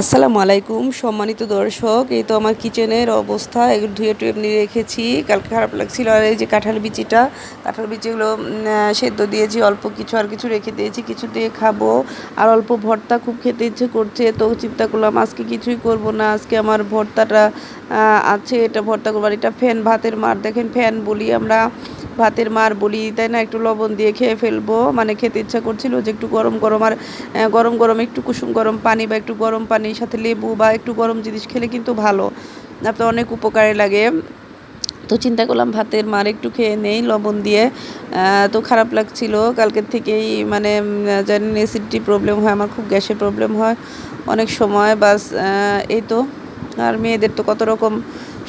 আসসালামু আলাইকুম, সম্মানিত দর্শক, এই তো আমার কিচেনের অবস্থা এগুলো ধুয়ে টুয়ে এমনি রেখেছি, কালকে খারাপ লাগছিল, আর এই যে কাঁঠাল বিচিটা, কাঁঠাল বিচিগুলো সেদ্ধ দিয়েছি, অল্প কিছু আর কিছু রেখে দিয়েছি, কিছু দিয়ে খাব, আর অল্প ভর্তা খুব খেতে ইচ্ছে করছে, তো চিন্তা করলাম আজকে কিছুই করব না, আজকে আমার ভর্তাটা আছে, এটা ভর্তা করবার এটা ফ্যান, ভাতের মার, দেখেন ফ্যান বলি আমরা ভাতের মার বলি, তাই না? একটু লবণ দিয়ে খেয়ে ফেলব। মানে খেতে ইচ্ছা করছিল যে একটু গরম গরম আর গরম গরম একটু কুসুম গরম পানি বা একটু গরম পানির সাথে লেবু বা একটু গরম জিনিস খেলে কিন্তু ভালো। আপনার অনেক উপকারে লাগে। তো চিন্তা করলাম ভাতের মার একটু খেয়ে নেই, লবণ দিয়ে। তো খারাপ লাগছিল। কালকের থেকেই মানে জানেন অ্যাসিডিটি প্রবলেম হয়, আমার খুব গ্যাসের প্রবলেম হয় অনেক সময়। বাস এই তো। আর মেয়েদের তো কত রকম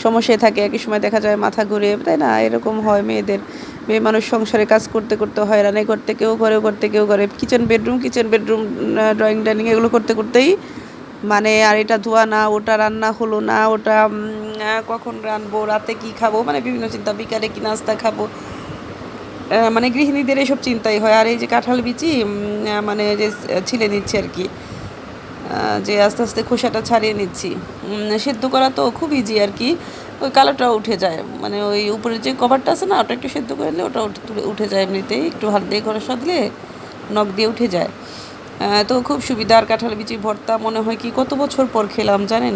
সমস্যায় থাকে, একই সময় দেখা যায় মাথা ঘুরে, তাই না? এরকম হয় মেয়েদের। মেয়ে মানুষ সংসারে কাজ করতে করতে হয় হয়রানি করতে, কেউ ঘরে করতে, কেউ করে kitchen bedroom kitchen bedroom drawing dining এগুলো করতে, করতেই মানে আর এটা ধোয়া না, ওটা রান্না হলো না, ওটা কখন রানবো রাতে কি খাব মানে বিভিন্ন চিন্তা, বিকালে কি নাস্তা খাব। মানে গৃহিণীদের এসব চিন্তাই হয়। আর এই যে কাঁঠাল বিচি মানে যে ছিলে নিচ্ছে আর কি যে আস্তে আস্তে খোসাটা ছাড়িয়ে নিচ্ছি। সেদ্ধ করা তো খুব ইজি আর কি। ওই কালোটা উঠে যায়। মানে ওই উপরে যে কভারটা আছে না, ওটা একটু সেদ্ধ করে নিলে ওটা উঠে যায় এমনিতেই। একটু হাত দিয়ে ঘরে সাদলে নখ দিয়ে উঠে যায়। তো খুব সুবিধার কাঁঠাল বিচি ভর্তা মনে হয় কি, কত বছর পর খেলাম জানেন?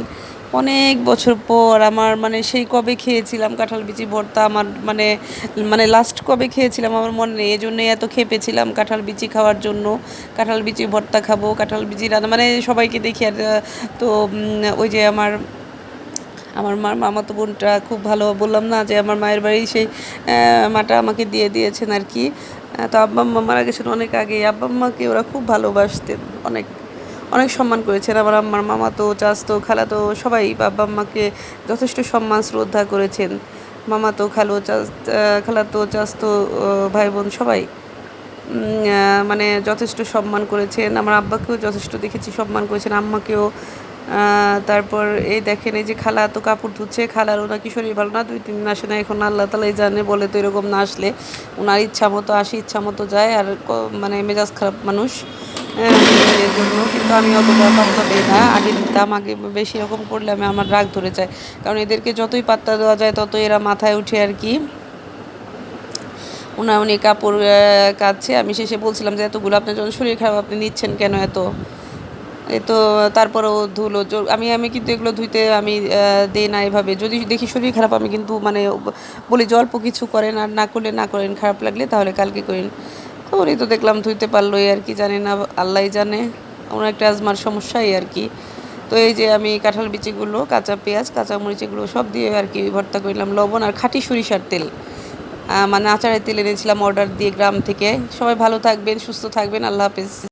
অনেক বছর পর আমার মানে সেই কবে খেয়েছিলাম কাঁঠাল বিচি ভর্তা আমার মানে মানে লাস্ট কবে খেয়েছিলাম আমার মনে নেই এই জন্যই এত খেপেছিলাম কাঁঠাল বিচি খাওয়ার জন্য। কাঁঠাল বিচি ভর্তা খাব, কাঁঠাল বিচি রান্না মানে সবাইকে দেখি আর তো ওই যে আমার আমার মার মামাতো বোনটা খুব ভালো বললাম না যে আমার মায়ের বাড়ি সেই মাটা আমাকে দিয়ে দিয়েছেন আর কি। তো আব্বা আম্মা মারা গেছেন অনেক আগে। আব্বা আম্মাকে ওরা খুব ভালোবাসতেন অনেক অনেক সম্মান করেছেন। আমার আমার মামাতো চাচতো খালাতো সবাই আব্বা আম্মাকে যথেষ্ট সম্মান শ্রদ্ধা করেছেন। মামাতো খালো চাচ খালাতো আহ, ভাই বোন সবাই মানে যথেষ্ট সম্মান করেছেন। আমার আব্বাকেও যথেষ্ট দেখেছি সম্মান করেছেন। আম্মাকেও তারপর এই দেখেন, এই যে খালা তো কাপড় ধুচ্ছে, খালারও নাকি শরীর ভালো না, দুই তিন দিন আসে না, এখন আল্লাহ তালাই জানে, বলে তো এরকম না আসলে ওনার ইচ্ছা মতো আসে, ইচ্ছা মতো যায়, আর মানে মেজাজ খারাপ মানুষ। এর জন্য কিন্তু আমি অতটা পাত্তা দিই না, আগে দিতাম, আগে বেশি রকম করলে আমি আমার রাগ ধরে যায়। কারণ এদেরকে যতই পাত্তা দেওয়া যায়, ততই এরা মাথায় উঠে আর কি। উনা উনি কাপড় কাচ্ছে আমি শেষে বলছিলাম যে, এতগুলো আপনার যখন শরীর খারাপ, আপনি নিচ্ছেন কেন এত? তো তারপরেও ধুলো আমি আমি কিন্তু এগুলো ধুইতে আমি দিই না এভাবে। যদি দেখি শরীর খারাপ, আমি কিন্তু মানে বলি যে অল্প কিছু করেন আর না করলে না করেন, খারাপ লাগলে তাহলে কালকে করেন। তো উনি তো দেখলাম ধুইতে পারলোই আর কি, জানি না, আল্লাহই জানে। ওনার একটা আজমার সমস্যাই আর কি। তো এই যে আমি কাঁঠাল বিচিগুলো, কাঁচা পেঁয়াজ, কাঁচা মরিচ এগুলো সব দিয়ে আর কি ভর্তা করলাম, লবণ আর খাঁটি সরিষার তেল। মানে আচারের তেল এনেছিলাম অর্ডার দিয়ে গ্রাম থেকে। সবাই ভালো থাকবেন, সুস্থ থাকবেন, আল্লাহ হাফেজ।